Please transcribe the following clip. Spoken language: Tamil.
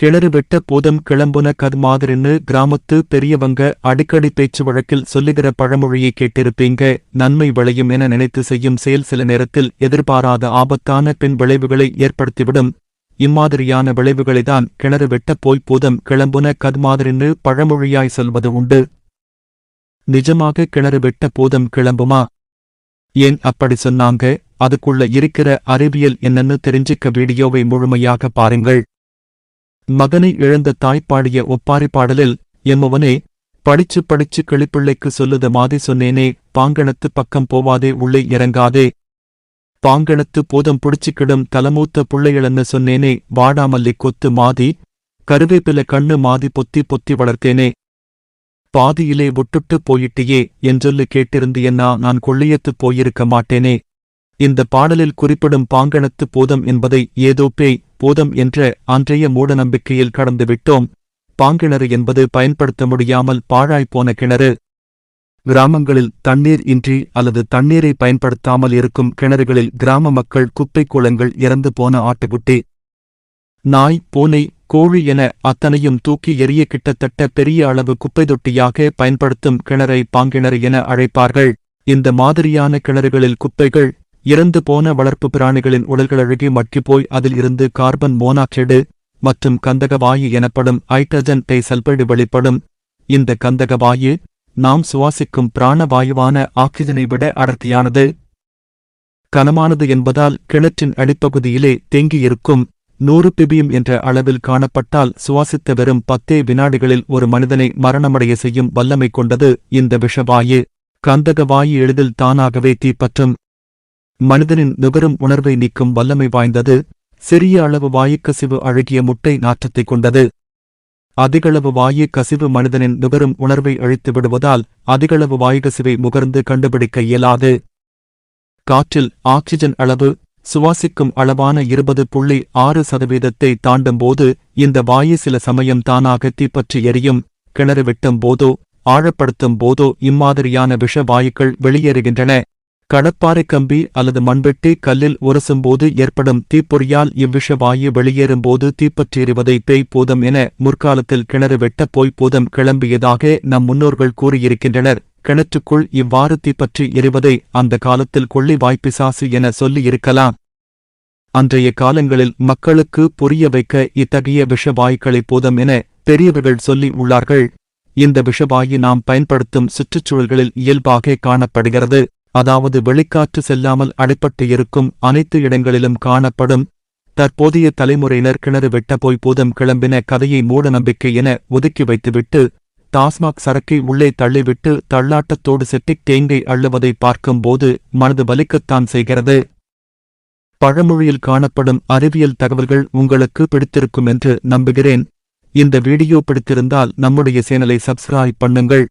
கிணறு வெட்ட போதம் கிளம்புன கதுமாதிரின்னு கிராமத்து பெரியவங்க அடிக்கடி பேச்சு வழக்கில் சொல்லுகிற பழமொழியை கேட்டிருப்பீங்க நன்மை விளையும் என நினைத்து செய்யும் செயல் சில நேரத்தில் எதிர்பாராத ஆபத்தான பின் விளைவுகளை ஏற்படுத்திவிடும். இம்மாதிரியான விளைவுகளைதான் கிணறு வெட்ட போய் போதம் கிளம்புன கதுமாதிரின்னு பழமொழியாய் சொல்வது உண்டு. நிஜமாக கிணறு வெட்ட போதம் கிளம்புமா? ஏன் அப்படி சொன்னாங்க? அதுக்குள்ள இருக்கிற அறிவியல் என்னன்னு தெரிஞ்சுக்க வீடியோவை முழுமையாக பாருங்கள். மகனை இழந்த தாய் பாடிய ஒப்பாரி பாடலில் எம்மவனே படிச்சு படிச்சு கிளிப்பிள்ளைக்கு சொல்லுத மாதி சொன்னேனே பாங்கணத்து பக்கம் போவாதே உள்ளே இறங்காதே. பாங்கணத்து போதம் புடிச்சுக்கிடும் தலமூத்த புள்ளைகளன்னு சொன்னேனே வாடாமல்லி கொத்து மாதி கருவேப்பில கண்ணு மாதி பொத்தி பொத்தி வளர்த்தேனே. பாதியிலே விட்டுட்டு போயிட்டியே என்றொல்லு கேட்டிருந்தியன்னா நான் கொள்ளையத்துப் போயிருக்க மாட்டேனே. இந்த பாடலில் குறிப்பிடும் பாங்கணத்து போதம் என்பதை ஏதோ பேய் போதம் என்ற அன்றைய மூடநம்பிக்கையில் கடந்துவிட்டோம் பாங்கிணறு என்பது பயன்படுத்த முடியாமல் பாழாய்ப்போன கிணறு. கிராமங்களில் தண்ணீர் இன்றி அல்லது தண்ணீரை பயன்படுத்தாமல் இருக்கும் கிணறுகளில் கிராம மக்கள் குப்பை கூளங்கள் இறந்து போன ஆட்டுக்குட்டி. நாய் பூனை கோழி என அத்தனையும் தூக்கி எறிய கிட்டத்தட்ட பெரிய அளவு குப்பை தொட்டியாக பயன்படுத்தும் கிணறை பாங்கிணறு என அழைப்பார்கள். இந்த மாதிரியான கிணறுகளில் குப்பைகள் இறந்து போன வளர்ப்பு பிராணிகளின் உடல்கள் அழுகி மட்கிப்போய் அதில் இருந்து கார்பன் மோனாக்சைடு மற்றும் கந்தக வாயு எனப்படும் ஹைட்ரஜன் டை சல்பைடு வெளிப்படும். இந்த கந்தக வாயு நாம் சுவாசிக்கும் பிராணவாயுவான ஆக்சிஜனை விட அடர்த்தியானது. கனமானது என்பதால் கிணற்றின் அடிப்பகுதியிலே தேங்கியிருக்கும் நூறு பிபியும் என்ற அளவில் காணப்பட்டால் சுவாசித்த வெறும் பத்தே வினாடிகளில் ஒரு மனிதனை மரணமடைய செய்யும் வல்லமை கொண்டது இந்த விஷவாயு. கந்தக வாயு எளிதில் தானாகவே தீப்பற்றும். மனிதனின் நுகரும் உணர்வை நீக்கும் வல்லமை வாய்ந்தது. சிறிய அளவு வாயுக்கசிவு அழகிய முட்டை நாற்றத்தைக் கொண்டது. அதிகளவு வாயு கசிவு மனிதனின் நுகரும் உணர்வை அழித்து விடுவதால் அதிகளவு வாயுகசிவை முகர்ந்து கண்டுபிடிக்க இயலாது. காற்றில் ஆக்சிஜன் அளவு சுவாசிக்கும் அளவான இருபது புள்ளி ஆறு சதவீதத்தை தாண்டும்போது இந்த வாயு சில சமயம் தானாக தீப்பற்றி எரியும். கிணறு வெட்டும் போதோ ஆழப்படுத்தும் போதோ இம்மாதிரியான விஷ வாயுக்கள் வெளியேறுகின்றன. கடப்பாறை கம்பி அல்லது மண்வெட்டி கல்லில் உரசும்போது ஏற்படும் தீப்பொறியால் இவ்விஷ வாயு வெளியேறும்போது தீப்பற்றெறிவதை பேய் பூதம் என முற்காலத்தில் கிணறு வெட்டப் போய் பூதம் கிளம்பியதாக நம் முன்னோர்கள் கூறியிருக்கின்றனர். கிணற்றுக்குள் இவ்வாறு தீப்பற்றி எறிவதை அந்த காலத்தில் கொள்ளி வாய்ப்பிசாசு என சொல்லியிருக்கலாம். அன்றைய காலங்களில் மக்களுக்கு புரிய வைக்க இத்தகைய விஷவாயுக்களை பூதம் என பெரியவர்கள் சொல்லி உள்ளார்கள். இந்த விஷவாயு நாம் பயன்படுத்தும் சுற்றுச்சூழல்களில் இயல்பாக காணப்படுகிறது. அதாவது வெளிக்காற்று செல்லாமல் அடைப்பட்டு இருக்கும் அனைத்து இடங்களிலும் காணப்படும். தற்போதைய தலைமுறையினர் கிணறு வெட்ட போய் பூதம் கிளம்பின கதையை மூட நம்பிக்கை என ஒதுக்கி வைத்துவிட்டு டாஸ்மாக் சரக்கை உள்ளே தள்ளிவிட்டு தள்ளாட்டத்தோடு செட்டிக் தேங்கை அள்ளுவதை பார்க்கும்போது மனது வலிக்கத்தான் செய்கிறது. பழமொழியில் காணப்படும் அறிவியல் தகவல்கள் உங்களுக்கு பிடித்திருக்கும் என்று நம்புகிறேன். இந்த வீடியோ பிடித்திருந்தால் நம்முடைய சேனலை சப்ஸ்கிரைப் பண்ணுங்கள்.